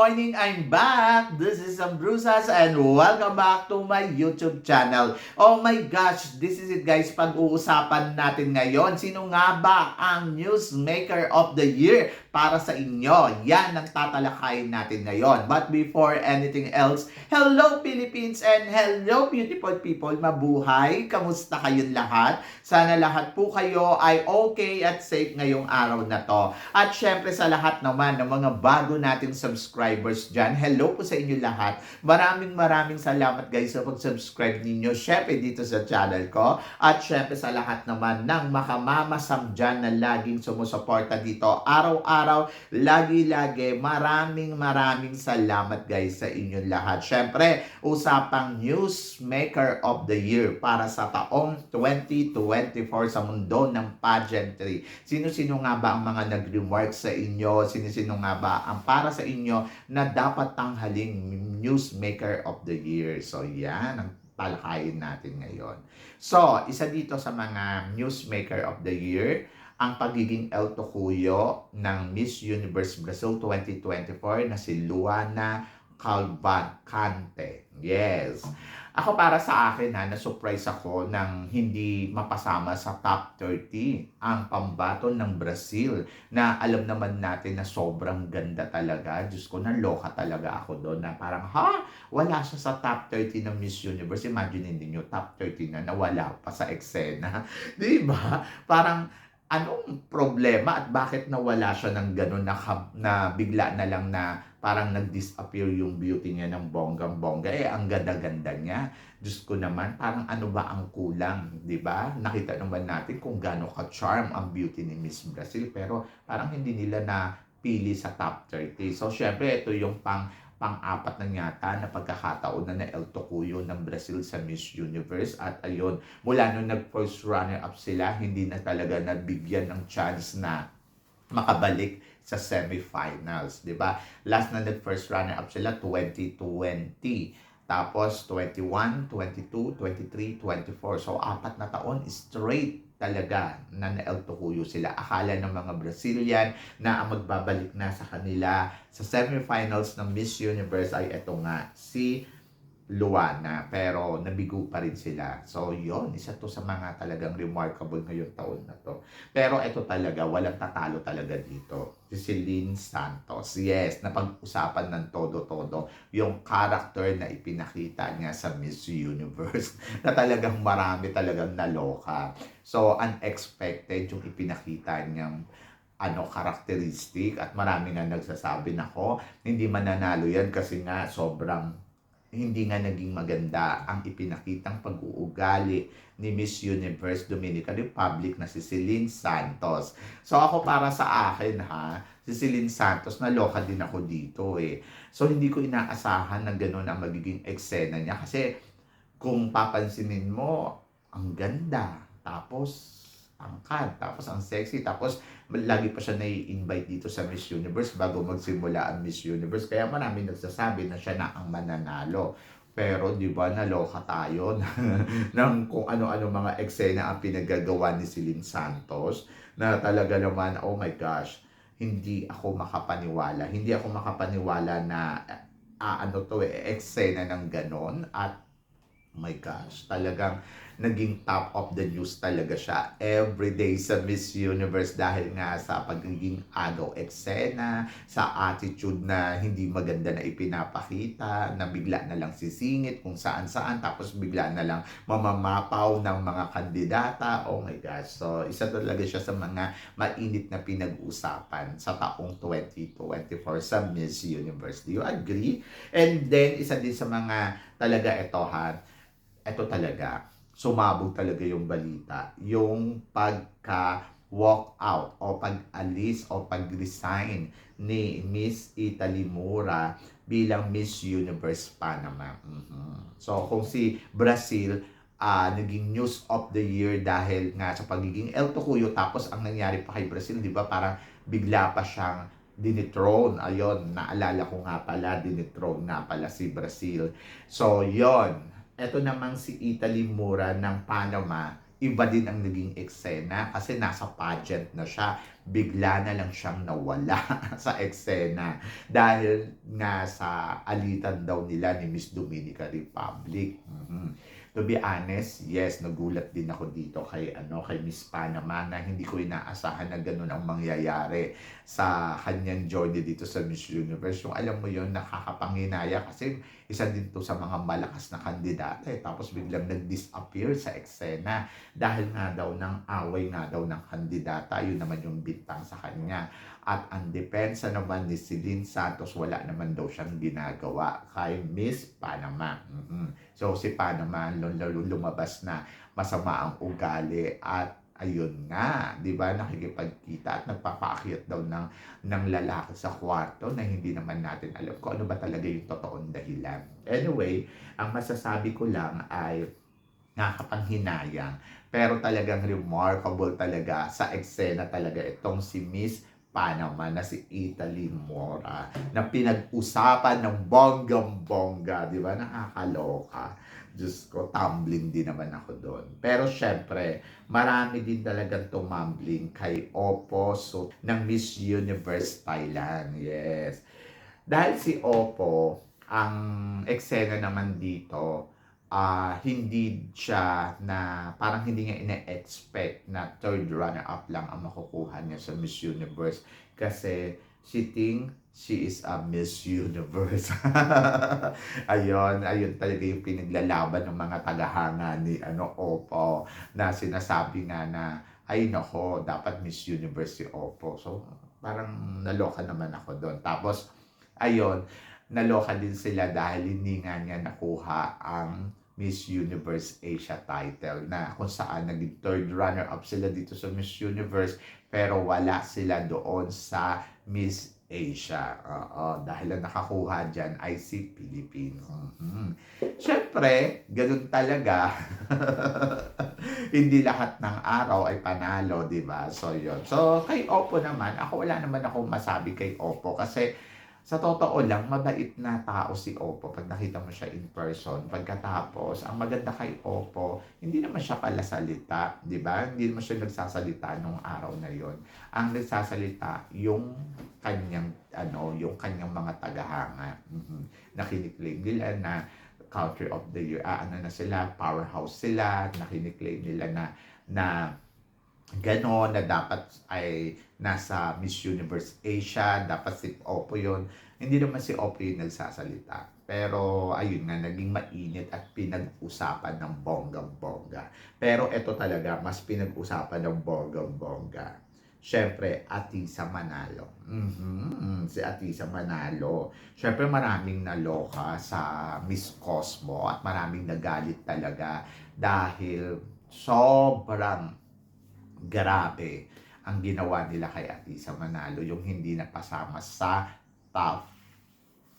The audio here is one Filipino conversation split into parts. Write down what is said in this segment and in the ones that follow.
morning! I'm back! This is Ambrusas and welcome back to my YouTube channel. Oh my gosh! This is it guys, pag-uusapan natin ngayon. Sino nga ba ang Newsmaker of the Year para sa inyo? Yan ang tatalakayin natin ngayon. But before anything else, hello Philippines and hello beautiful people! Mabuhay! Kamusta kayong lahat? Sana lahat po kayo ay okay at safe ngayong araw na to. At syempre sa lahat naman ng mga bago nating subscribers dyan, hello po sa inyo lahat. Maraming maraming salamat guys sa pag-subscribe ninyo. Syempre dito sa channel ko. At syempre sa lahat naman ng makamamasam dyan na laging sumusuporta dito araw-araw, lagi-lagi. Maraming maraming salamat guys sa inyong lahat. Syempre, usapang Newsmaker of the Year para sa taong 2024 sa mundo ng pageantry. Sino-sino nga ba ang mga nag-remark sa inyo? Sino-sino nga ba ang para sa inyo na dapat tanghaling Newsmaker of the Year? So, yan ang talakayin natin ngayon. So, isa dito sa mga Newsmaker of the Year, ang pagiging El Tocuyo ng Miss Universe Brazil 2024 na si Luana Calvacante. Yes. Ako para sa akin ha, na-surprise ako nang hindi mapasama sa top 30 ang pambaton ng Brazil na alam naman natin na sobrang ganda talaga. Diyos ko, naloka talaga ako doon na parang, ha? Wala siya sa top 30 ng Miss Universe. Imagine niyo top 30 na nawala pa sa eksena. Di ba? Parang, anong problema at bakit nawala siya ng gano'n na, na bigla na lang na parang nag-disappear yung beauty niya ng bonggang-bongga. Eh, ang ganda-ganda niya. Diyos ko naman, parang ano ba ang kulang, di ba? Nakita naman natin kung gaano ka-charm ang beauty ni Miss Brazil, pero parang hindi nila na pili sa top 30. So, syempre, ito yung pang pang-apat na yata na pagkakataon na na El Tocuyo ng Brazil sa Miss Universe. At ayun, mula nung nag-first runner-up sila, hindi na talaga nabigyan ng chance na makabalik sa semifinals, 'di ba? Last na nag-first runner-up sila 2020. Tapos 21, 22, 23, 24. So apat na taon straight talaga na na-El Tocuyo sila. Akala ng mga Brazilian na ang magbabalik na sa kanila sa semifinals ng Miss Universe ay eto nga, si Luana. Pero nabigo pa rin sila. So yon isa to sa mga talagang remarkable ngayong taon na to. Pero ito talaga, walang tatalo talaga dito. Si Celine Santos. Yes, napag-usapan ng todo-todo yung character na ipinakita niya sa Miss Universe na talagang marami talagang naloka. So, unexpected yung ipinakita niyang ano characteristic at marami nga nagsasabi nako hindi mananalo yan kasi nga sobrang hindi nga naging maganda ang ipinakitang pag-uugali ni Miss Universe Dominican Republic na si Celine Santos. So ako para sa akin ha, si Celine Santos, naloka din ako dito eh. So hindi ko inaasahan na gano'n ang magiging eksena niya kasi kung papansinin mo, ang ganda. Tapos angkad, tapos ang sexy, tapos lagi pa siya nai-invite dito sa Miss Universe bago magsimula ang Miss Universe. Kaya marami nagsasabi na siya na ang mananalo. Pero di ba naloka tayo ng kung ano-ano mga eksena ang pinagagawa ni Celine Santos na talaga naman, oh my gosh, hindi ako makapaniwala. Hindi ako makapaniwala na ah, ano to eh, eksena ng ganon at oh my gosh, talagang naging top of the news talaga siya everyday sa Miss Universe dahil nga sa pagiging agaw eksena, sa attitude na hindi maganda na ipinapakita, na bigla na lang sisingit kung saan-saan, tapos bigla na lang mamamapaw ng mga kandidata. Oh my gosh. So, isa talaga siya sa mga mainit na pinag-usapan sa taong 2024 sa Miss Universe. Do you agree? And then, isa din sa mga talaga ito ha, ito talaga, sumabog talaga yung balita. Yung pagka walk out o pag-alis o pag-resign ni Miss Italy Mura bilang Miss Universe Panama. Mhm. So kung si Brazil ah naging news of the year dahil nga sa pagiging El Tocuyo tapos ang nangyari pa kay Brazil, 'di ba? Parang bigla pa siyang dinithrone. Ayun, naalala ko nga pala, dinithrone nga pala si Brazil. So, yon Ito namang si Italy Mura ng Panama, iba din ang naging eksena kasi nasa pageant na siya. Bigla na lang siyang nawala sa eksena dahil nga sa alitan daw nila ni Miss Dominica Republic. Mhm. To be honest, yes, nagulat din ako dito kay ano kay Miss Panama na hindi ko inaasahan na ganun ang mangyayari sa kanyang journey dito sa Miss Universe. Yung alam mo yun, nakakapanginaya kasi isa din to sa mga malakas na kandidata eh. Tapos biglang nag-disappear sa eksena dahil nga daw ng away nga daw ng kandidata. Yun naman yung bintang sa kanya. At ang depensa naman ni Celine Santos, wala naman daw siyang ginagawa kay Miss Panama. Mhm. So si Panama lumabas na masama ang ugali at ayun nga, 'di ba, nakikipagkita at nagpapaakyat daw ng ng lalaki sa kwarto na hindi naman natin alam kung ano ba talaga yung totoong dahilan. Anyway, ang masasabi ko lang ay nakakapanghinayang pero talagang remarkable talaga sa eksena talaga itong si Miss Panama na si Italy Mora na pinag-usapan ng bonggang-bongga, di ba? Nakakaloka. Diyos ko, tumbling din naman ako doon. Pero syempre, marami din talagang tumambling kay Oppo so, ng Miss Universe Thailand. Yes. Dahil si Oppo, ang eksena naman dito, ah hindi siya na parang hindi niya ina-expect na third runner-up lang ang makukuha niya sa Miss Universe kasi she think she is a Miss Universe. ayun, ayun talaga yung pinaglalaban ng mga tagahanga ni ano Oppo na sinasabi nga na ay nako, dapat Miss Universe si Oppo. So parang naloka naman ako doon. Tapos ayun, naloka din sila dahil hindi nga niya nakuha ang Miss Universe Asia title na kung saan naging third runner-up sila dito sa Miss Universe pero wala sila doon sa Miss Asia. Oo, dahil ang nakakuha dyan ay si Philippines. Mhm. Siyempre, ganun talaga. Hindi lahat ng araw ay panalo, di ba? So, yun. So, kay Oppo naman, ako wala naman ako masabi kay Oppo kasi sa totoo lang, mabait na tao si Oppo pag nakita mo siya in person. Pagkatapos, ang maganda kay Oppo, hindi naman siya pala salita, di ba? Hindi naman siya nagsasalita nung araw na yon. Ang nagsasalita, yung kanyang, ano, yung kanyang mga tagahanga. Mm-hmm. Nakiniklaim nila na country of the year, ah, ano na sila, powerhouse sila, nakiniklaim nila na, na ganon na dapat ay nasa Miss Universe Asia, dapat si Oppo yon Hindi naman si Oppo yung nagsasalita. Pero ayun nga, naging mainit at pinag-usapan ng bonggang-bongga. Pero ito talaga, mas pinag-usapan ng bonggang-bongga. Siyempre, Atisa Manalo. Mhm, Si Atisa Manalo. Siyempre, maraming naloka sa Miss Cosmo at maraming nagalit talaga dahil sobrang grabe ang ginawa nila kay Atisa Manalo, yung hindi napasama sa top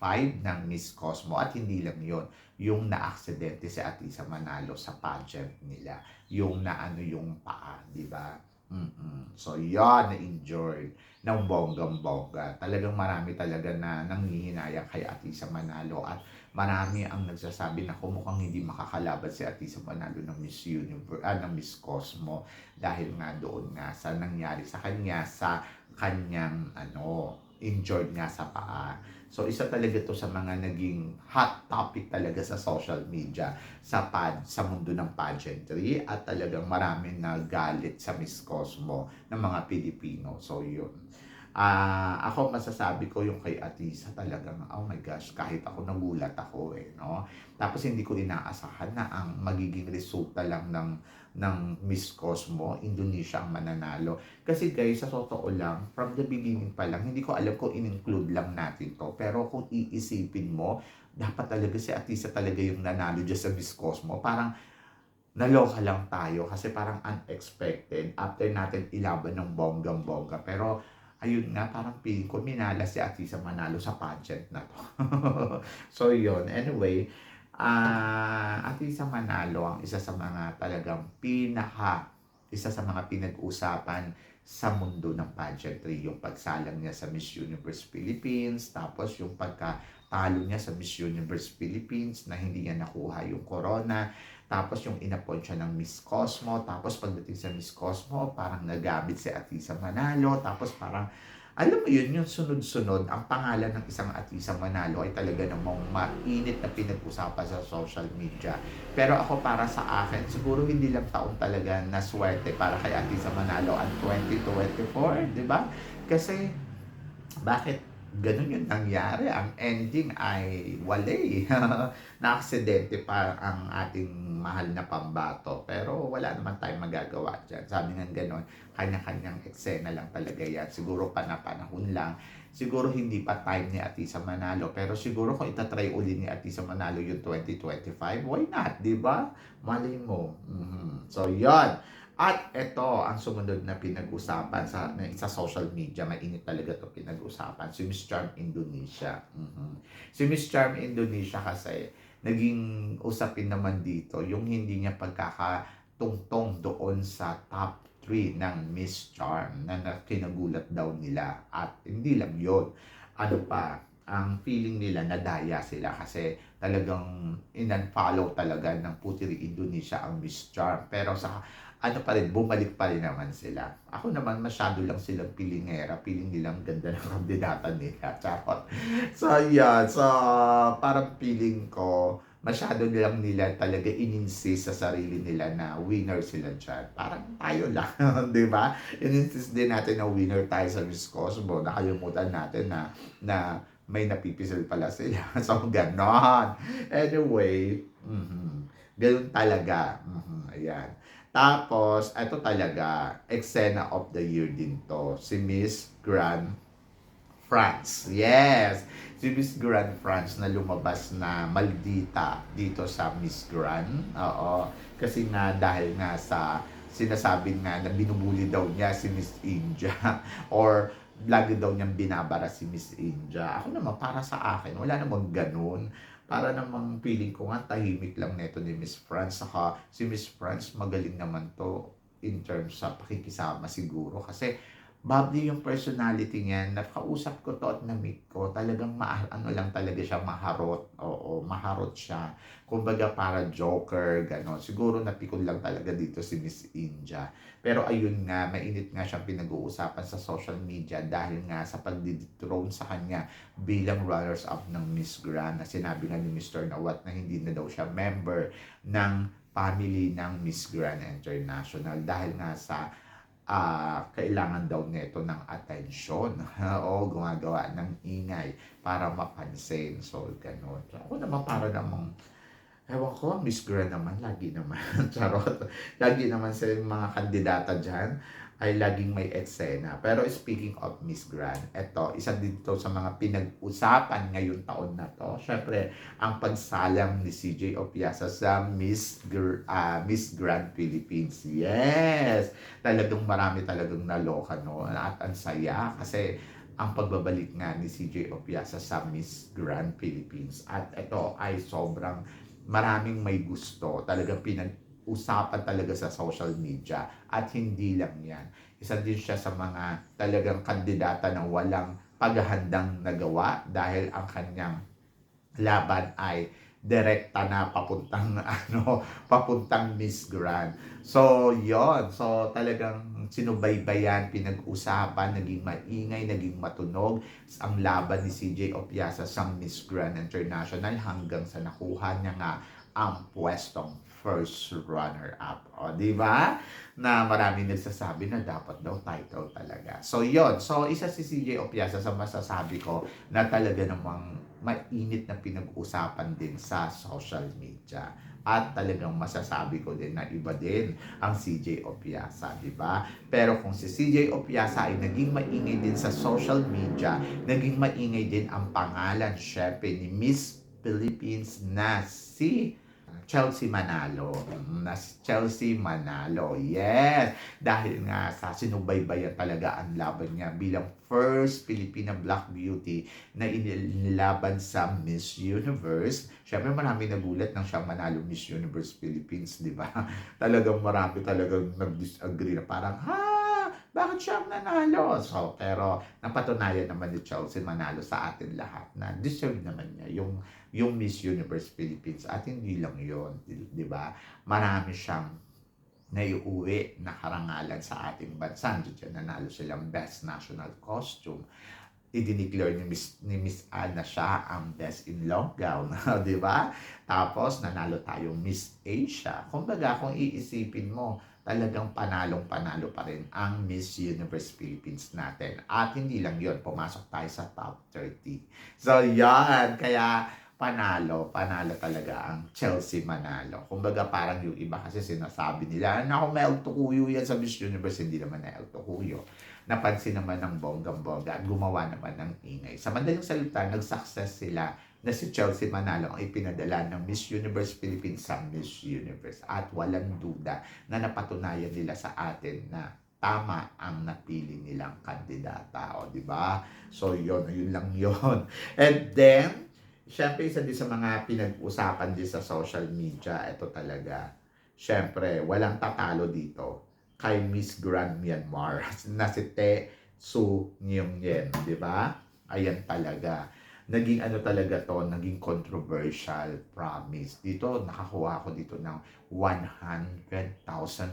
5 ng Miss Cosmo. At hindi lang yon yung na-aksidente si Atisa Manalo sa pageant nila. Yung naano yung paa di ba? Mm so yan na-enjoy. Ng bonggang-bongga. Talagang marami talaga na nanghihinayang kay Atisa Manalo. At marami ang nagsasabi na kumukhang hindi makakalaban si Atisa Manalo ng Miss Universe, ah, ng Miss Cosmo dahil nga doon nga sa nangyari sa kanya sa kanyang ano enjoyed nga sa paa. So isa talaga to sa mga naging hot topic talaga sa social media sa pad sa mundo ng pageantry at talagang maraming nagalit sa Miss Cosmo ng mga Pilipino. So yun. Ah, ako masasabi ko yung kay Atisa talagang oh my gosh, kahit ako nagulat ako eh, no? Tapos hindi ko inaasahan na ang magiging resulta lang ng ng Miss Cosmo, Indonesia ang mananalo. Kasi guys, sa totoo lang, from the beginning pa lang, hindi ko alam kung in-include lang natin to. Pero kung iisipin mo, dapat talaga si Atisa talaga yung nanalo dyan sa Miss Cosmo. Parang naloka lang tayo kasi parang unexpected after natin ilaban ng bonggang-bongga. Pero ayun nga, parang feeling ko minala si Atisa Manalo sa pageant na to. so yun, anyway, ah Atisa Manalo ang isa sa mga talagang pinaka, isa sa mga pinag-usapan sa mundo ng pageantry, yung pagsalang niya sa Miss Universe Philippines, tapos yung pagka talo niya sa Miss Universe Philippines na hindi niya nakuha yung corona. Tapos yung inappoint siya ng Miss Cosmo. Tapos pagdating sa Miss Cosmo, parang nagamit si Atisa Manalo. Tapos parang, alam mo yun, yung sunod-sunod, ang pangalan ng isang Atisa Manalo ay talaga namang mainit na pinag-usapan sa social media. Pero ako para sa akin, siguro hindi lang taon talaga na swerte para kay Atisa Manalo ang 2024, di ba? Kasi, bakit ganun yung nangyari? Ang ending ay wale. Na-aksidente pa ang ating mahal na pambato. Pero wala naman tayong magagawa dyan. Sabi nga ganun, kanya-kanyang eksena lang talaga yan. Siguro panapanahon lang. Siguro hindi pa time ni Atisa Manalo. Pero siguro kung itatry uli ni Atisa Manalo yung 2025, why not? Ba? Mali mo. Mhm. So, yon At ito ang sumunod na pinag-usapan sa na, sa social media, mainit talaga to pinag-usapan, si Miss Charm Indonesia. Mhm. Si Miss Charm Indonesia kasi naging usapin naman dito yung hindi niya pagkakatungtong doon sa top 3 ng Miss Charm na na- kinagulat daw nila at hindi lang yon ano pa ang feeling nila nadaya sila kasi talagang in-unfollow talaga ng Putiri Indonesia ang Miss Charm pero sa ano pa rin, bumalik pa rin naman sila. Ako naman, masyado lang silang pilingera. Piling nilang ganda ng kandidata nila. Charot. So, yeah. So, parang feeling ko, masyado nilang nila talaga ininsist sa sarili nila na winner sila dyan. Parang tayo lang, di ba? Ininsist din natin na winner tayo sa Miss Cosmo. Nakalimutan natin na, na may napipisil pala sila. so, ganon. Anyway, mhm. ganun talaga. Mhm, ayan. Tapos, ito talaga, eksena of the year din to. Si Miss Grand France. Yes! Si Miss Grand France na lumabas na maldita dito sa Miss Grand. Oo. Kasi nga dahil nga sa sinasabi nga na binubuli daw niya si Miss India or lagi daw niyang binabara si Miss India. Ako naman, para sa akin, wala namang ganun para namang feeling ko nga tahimik lang neto ni Miss France. Saka si Miss France magaling naman to in terms sa pakikisama siguro. Kasi bubbly yung personality niya nakausap ko to at na-meet ko talagang ma ano lang talaga siya maharot oo maharot siya. Kumbaga para joker gano'n. Siguro napikon lang talaga dito si Miss India pero ayun nga mainit nga siyang pinag-uusapan sa social media dahil nga sa pagdidethrone sa kanya bilang runners-up ng Miss Grand na sinabi nga ni Mr. Nawat na hindi na daw siya member ng family ng Miss Grand International. Dahil nga sa ah, kailangan daw nito ng atensyon o gumagawa ng ingay para mapansin. So, ganun. Ako naman para namang Ewan ko, Miss Grand naman, lagi naman. Charot. Lagi naman sa mga kandidata dyan ay laging may eksena. Pero speaking of Miss Grand, eto, isa dito sa mga pinag-usapan ngayon taon na to. Siyempre, ang pagsalang ni CJ Opiasa sa Miss, Gr- ah, Miss Grand Philippines. Yes! Talagang marami talagang naloka, no? At ang saya kasi ang pagbabalik nga ni CJ Opiasa sa Miss Grand Philippines. At ito ay sobrang maraming may gusto. Talagang pinag-usapan talaga sa social media. At hindi lang yan. Isa din siya sa mga talagang kandidata na walang paghahandang nagawa dahil ang kanyang laban ay direkta na papuntang ano papuntang Miss Grand. So, yon So, talagang sinubaybayan, pinag-usapan, naging maingay, naging matunog ang laban ni CJ Opiasa sa Miss Grand International hanggang sa nakuha niya nga ang pwestong first runner-up. O, di ba? Na marami nagsasabi na dapat daw title talaga. So, yon So, isa si CJ Opiasa sa masasabi ko na talaga namang mainit na pinag-usapan din sa social media. At talagang masasabi ko din na iba din ang CJ Opiasa, di ba? Pero kung si CJ Opiasa ay naging maingay din sa social media, naging maingay din ang pangalan, syempre, ni Miss Philippines na si Chelsea Manalo. Mm, Na Chelsea Manalo. Yes! Dahil nga sa sinubaybayan talaga ang laban niya bilang first Filipina Black Beauty na inilaban sa Miss Universe. Siyempre marami nagulat nang siyang manalo Miss Universe Philippines, di ba? Talagang marami talagang nag-disagree na parang, ha? Bakit siya ang nanalo? So, pero napatunayan naman ni Chelsea manalo sa atin lahat na deserve naman niya yung yung Miss Universe Philippines at hindi lang yon di, ba marami siyang naiuwi na karangalan sa ating bansa. Diyan nanalo silang Best National Costume. I-declare ni Miss, ni Miss Anna siya ang Best in Long Gown. di ba? Tapos, nanalo tayong Miss Asia. Kumbaga, kung iisipin mo, talagang panalong-panalo pa rin ang Miss Universe Philippines natin. At hindi lang yon pumasok tayo sa top 30. So, yan. Kaya, panalo, panalo talaga ang Chelsea manalo. Kumbaga parang yung iba kasi sinasabi nila, naku, may El yan sa Miss Universe, hindi naman na El. Napansin naman ng bonggang-bongga at gumawa naman ng ingay. Sa madaling salita, nag-success sila na si Chelsea Manalo ang ipinadala ng Miss Universe Philippines sa Miss Universe. At walang duda na napatunayan nila sa atin na tama ang napili nilang kandidata. O, di ba? So, yun, yun lang yun. And then, Siyempre, isa din sa mga pinag-usapan din sa social media, ito talaga, siyempre, walang tatalo dito kay Miss Grand Myanmar na si Te Su Nyong Yen, di ba? Ayan talaga. Naging ano talaga to, naging controversial promise. Dito, nakakuha ko dito ng 100,000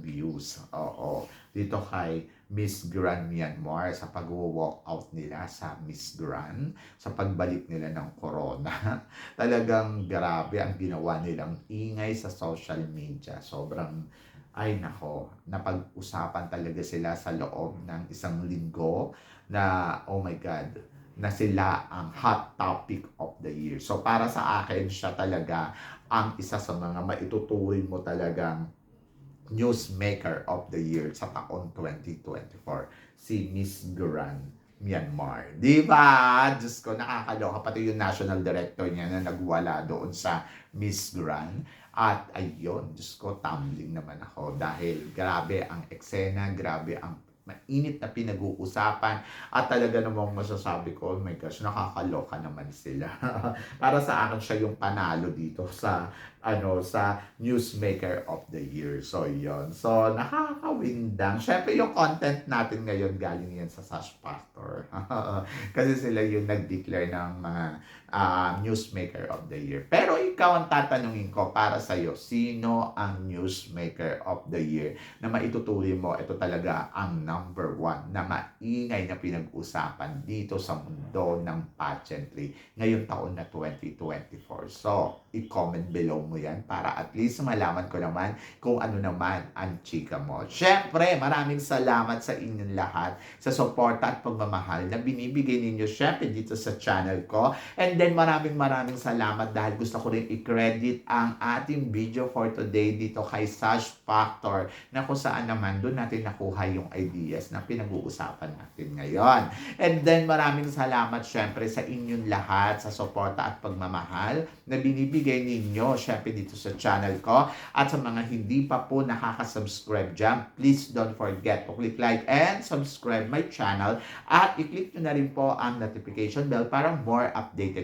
views. Oo. Dito kay Miss Grand Myanmar sa pag-walk out nila sa Miss Grand, sa pagbalik nila ng corona. Talagang grabe ang ginawa nilang ingay sa social media. Sobrang, ay nako, napag-usapan talaga sila sa loob ng isang linggo na, oh my God, na sila ang hot topic of the year. So para sa akin, siya talaga ang isa sa mga maituturing mo talagang newsmaker of the year sa taon 2024, si Miss Grand Myanmar. Di ba? Diyos ko, nakakaloka. Pati yung national director niya na nagwala doon sa Miss Grand. At ayun, Diyos ko, tumbling naman ako dahil grabe ang eksena, grabe ang mainit na pinag-uusapan at talaga namang masasabi ko, oh my gosh, nakakaloka naman sila. Para sa akin siya yung panalo dito sa ano sa newsmaker of the year. So yon. So nakakawindang. Syempre yung content natin ngayon galing yan sa Sash Factor. Kasi sila yung nag-declare ng mga uh, newsmaker of the year. Pero ikaw ang tatanungin ko para sa iyo, sino ang newsmaker of the year na maitutuloy mo ito talaga ang number one na maingay na pinag-usapan dito sa mundo ng pageantry ngayong taon na 2024. So, i-comment below mo yan para at least malaman ko naman kung ano naman ang chika mo. Siyempre, maraming salamat sa inyong lahat sa suporta at pagmamahal na binibigay ninyo syempre dito sa channel ko. And then maraming maraming salamat dahil gusto ko rin i-credit ang ating video for today dito kay Sash Factor na kung saan naman doon natin nakuha yung ideas na pinag-uusapan natin ngayon. And then maraming salamat syempre sa inyong lahat sa suporta at pagmamahal na binibigay ninyo syempre dito sa channel ko. At sa mga hindi pa po nakaka-subscribe dyan, please don't forget to click like and subscribe my channel at i-click nyo na rin po ang notification bell para more updated